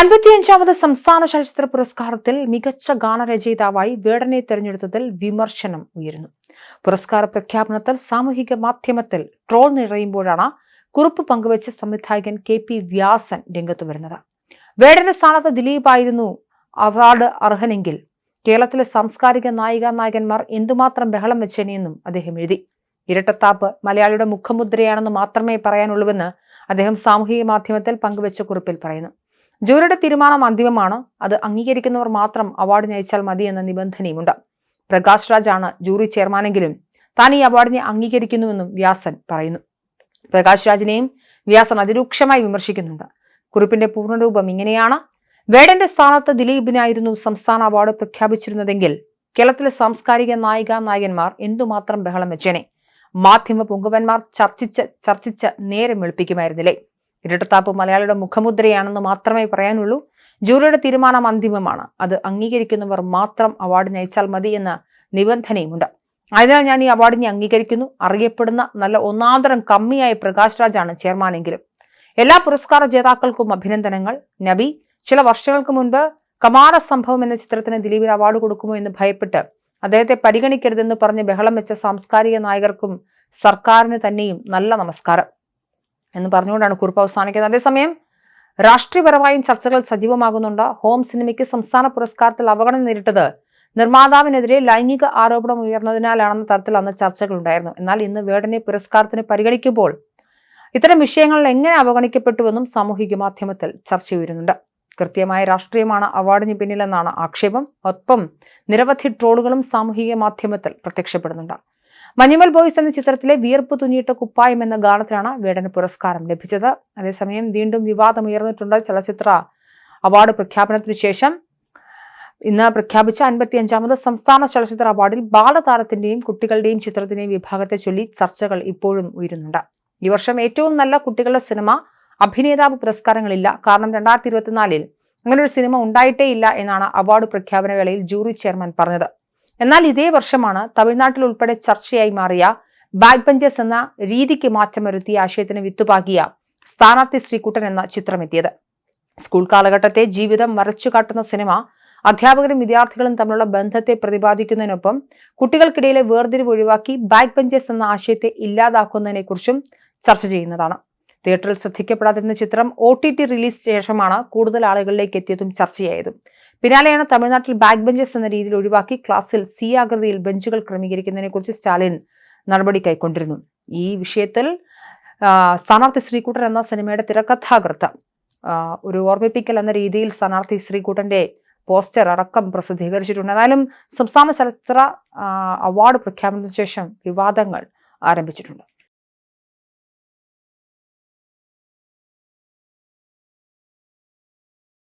അൻപത്തിയഞ്ചാമത് സംസ്ഥാന ചലച്ചിത്ര പുരസ്കാരത്തിൽ മികച്ച ഗാനരചയിതാവായി വേടനെ തെരഞ്ഞെടുത്തതിൽ വിമർശനം ഉയരുന്നു. പുരസ്കാര പ്രഖ്യാപനത്തിൽ സാമൂഹിക മാധ്യമത്തിൽ ട്രോൾ നിറയുമ്പോഴാണ് കുറിപ്പ് പങ്കുവച്ച സംവിധായകൻ കെ പി വ്യാസൻ രംഗത്ത് വരുന്നത്. വേടന്റെ സ്ഥാനത്ത് ദിലീപായിരുന്നു അവാർഡ് അർഹനെങ്കിൽ കേരളത്തിലെ സാംസ്കാരിക നായിക നായകന്മാർ എന്തുമാത്രം ബഹളം വെച്ചേനെയെന്നും അദ്ദേഹം എഴുതി. ഇരട്ടത്താപ്പ് മലയാളിയുടെ മുഖമുദ്രയാണെന്ന് മാത്രമേ പറയാനുള്ളൂവെന്ന് അദ്ദേഹം സാമൂഹിക മാധ്യമത്തിൽ പങ്കുവച്ച കുറിപ്പിൽ പറയുന്നു. ജൂറിയുടെ തീരുമാനം അന്തിമമാണ്. അത് അംഗീകരിക്കുന്നവർ മാത്രം അവാർഡ് നയിച്ചാൽ മതി എന്ന നിബന്ധനയുമുണ്ട്. പ്രകാശ് രാജാണ് ജൂറി ചെയർമാനെങ്കിലും താൻ ഈ അവാർഡിനെ അംഗീകരിക്കുന്നുവെന്നും വ്യാസൻ പറയുന്നു. പ്രകാശ് രാജിനെയും വ്യാസൻ അതിരൂക്ഷമായി വിമർശിക്കുന്നുണ്ട്. കുറിപ്പിന്റെ പൂർണരൂപം ഇങ്ങനെയാണ്. വേടന്റെ സ്ഥാനത്ത് ദിലീപിനായിരുന്നു സംസ്ഥാന അവാർഡ് പ്രഖ്യാപിച്ചിരുന്നതെങ്കിൽ കേരളത്തിലെ സാംസ്കാരിക നായിക നായകന്മാർ എന്തുമാത്രം ബഹളം വെച്ചേനെ? മാധ്യമ പൊങ്കുവന്മാർ ചർച്ചിച്ച് ചർച്ചിച്ച് നേരം വെളുപ്പിക്കുമായിരുന്നില്ലേ? ഇരട്ടത്താപ്പ് മലയാളിയുടെ മുഖമുദ്രയാണെന്ന് മാത്രമേ പറയാനുള്ളൂ. ജൂറിയുടെ തീരുമാനം അന്തിമമാണ്. അത് അംഗീകരിക്കുന്നവർ മാത്രം അവാർഡിന് അയച്ചാൽ മതി എന്ന നിബന്ധനയുമുണ്ട്. അതിനാൽ ഞാൻ ഈ അവാർഡിനെ അംഗീകരിക്കുന്നു. അറിയപ്പെടുന്ന നല്ല ഒന്നാന്തരം കമ്മിയായ പ്രകാശ് രാജാണ് ചെയർമാനെങ്കിലും. എല്ലാ പുരസ്കാര ജേതാക്കൾക്കും അഭിനന്ദനങ്ങൾ. നബി ചില വർഷങ്ങൾക്ക് മുൻപ് കമാര സംഭവം എന്ന ചിത്രത്തിന് ദിലീപിന് അവാർഡ് കൊടുക്കുമോ എന്ന് ഭയപ്പെട്ട് അദ്ദേഹത്തെ പരിഗണിക്കരുതെന്ന് പറഞ്ഞ് ബഹളം വെച്ച സാംസ്കാരിക നായകർക്കും സർക്കാരിന് തന്നെയും നല്ല നമസ്കാരം. എന്ന് പറഞ്ഞുകൊണ്ടാണ് കുറിപ്പ് അവസാനിക്കുന്നത്. അതേസമയം രാഷ്ട്രീയപരമായും ചർച്ചകൾ സജീവമാകുന്നുണ്ട്. ഹോം സിനിമയ്ക്ക് സംസ്ഥാന പുരസ്കാരത്തിൽ അവഗണന നേരിട്ടത് നിർമ്മാതാവിനെതിരെ ലൈംഗിക ആരോപണം ഉയർന്നതിനാലാണെന്ന തരത്തിൽ അന്ന് ചർച്ചകൾ ഉണ്ടായിരുന്നു എന്നാൽ ഇന്ന് വേടനെ പുരസ്കാരത്തിന് പരിഗണിക്കുമ്പോൾ ഇത്തരം വിഷയങ്ങൾ എങ്ങനെ അവഗണിക്കപ്പെട്ടുവെന്നും സാമൂഹിക മാധ്യമത്തിൽ ചർച്ച ഉയരുന്നുണ്ട്. കൃത്യമായ രാഷ്ട്രീയമാണ് അവാർഡിന് പിന്നിലെന്നാണ് ആക്ഷേപം. ഒപ്പം നിരവധി ട്രോളുകളും സാമൂഹിക മാധ്യമത്തിൽ പ്രത്യക്ഷപ്പെടുന്നുണ്ട്. മഞ്ഞുമൽ ബോയ്സ് എന്ന ചിത്രത്തിലെ വിയർപ്പ് തുന്നിയിട്ട കുപ്പായം എന്ന ഗാനത്തിനാണ് വേടന് പുരസ്കാരം ലഭിച്ചത്. അതേസമയം വീണ്ടും വിവാദം ഉയർന്നിട്ടുണ്ട്. ചലച്ചിത്ര അവാർഡ് പ്രഖ്യാപനത്തിനു ശേഷം ഇന്ന് പ്രഖ്യാപിച്ച അൻപത്തിയഞ്ചാമത് സംസ്ഥാന ചലച്ചിത്ര അവാർഡിൽ ബാലതാരത്തിന്റെയും കുട്ടികളുടെയും ചിത്രത്തിന്റെയും വിഭാഗത്തെ ചൊല്ലി ചർച്ചകൾ ഇപ്പോഴും ഉയരുന്നുണ്ട്. ഈ വർഷം ഏറ്റവും നല്ല കുട്ടികളുടെ സിനിമ അഭിനേതാവ് പുരസ്കാരങ്ങളില്ല. കാരണം രണ്ടായിരത്തി ഇരുപത്തിനാലിൽ അങ്ങനെ ഒരു സിനിമ ഉണ്ടായിട്ടേ ഇല്ല എന്നാണ് അവാർഡ് പ്രഖ്യാപന വേളയിൽ ജൂറി ചെയർമാൻ പറഞ്ഞത്. എന്നാൽ ഇതേ വർഷമാണ് തമിഴ്നാട്ടിൽ ഉൾപ്പെടെ ചർച്ചയായി മാറിയ ബാക്ക് ബെഞ്ചസ് എന്ന രീതിക്ക് മാറ്റം വരുത്തിയ ആശയത്തിന് വിത്തുപാകിയ സ്ഥാനാർത്ഥി ശ്രീകുട്ടൻ എന്ന ചിത്രമെത്തിയത്. സ്കൂൾ കാലഘട്ടത്തെ ജീവിതം വരച്ചു കാട്ടുന്ന സിനിമ അധ്യാപകരും വിദ്യാർത്ഥികളും തമ്മിലുള്ള ബന്ധത്തെ പ്രതിപാദിക്കുന്നതിനൊപ്പം കുട്ടികൾക്കിടയിലെ വേർതിരിവ് ഒഴിവാക്കി ബാക്ക് ബെഞ്ചസ് എന്ന ആശയത്തെ ഇല്ലാതാക്കുന്നതിനെക്കുറിച്ചും ചർച്ച ചെയ്യുന്നതാണ്. തിയേറ്ററിൽ ശ്രദ്ധിക്കപ്പെടാതിരുന്ന ചിത്രം ഒ ടി ടി റിലീസ് ശേഷമാണ് കൂടുതൽ ആളുകളിലേക്ക് എത്തിയതും ചർച്ചയായതും. പിന്നാലെയാണ് തമിഴ്നാട്ടിൽ ബാക്ക് ബെഞ്ചസ് എന്ന രീതിയിൽ ഒഴിവാക്കി ക്ലാസ്സിൽ സി ആകൃതിയിൽ ബെഞ്ചുകൾ ക്രമീകരിക്കുന്നതിനെക്കുറിച്ച് സ്റ്റാലിൻ നടപടി കൈക്കൊണ്ടിരുന്നു. ഈ വിഷയത്തിൽ സ്ഥാനാർത്ഥി ശ്രീകുട്ടൻ എന്ന സിനിമയുടെ തിരക്കഥാകൃത്ത് ഒരു ഓർമ്മിപ്പിക്കൽ എന്ന രീതിയിൽ സ്ഥാനാർത്ഥി ശ്രീകുട്ടന്റെ പോസ്റ്റർ അടക്കം പ്രസിദ്ധീകരിച്ചിട്ടുണ്ട്. എന്നാലും സംസ്ഥാന ചലച്ചിത്ര അവാർഡ് പ്രഖ്യാപനത്തിന് ശേഷം വിവാദങ്ങൾ ആരംഭിച്ചിട്ടുണ്ട്.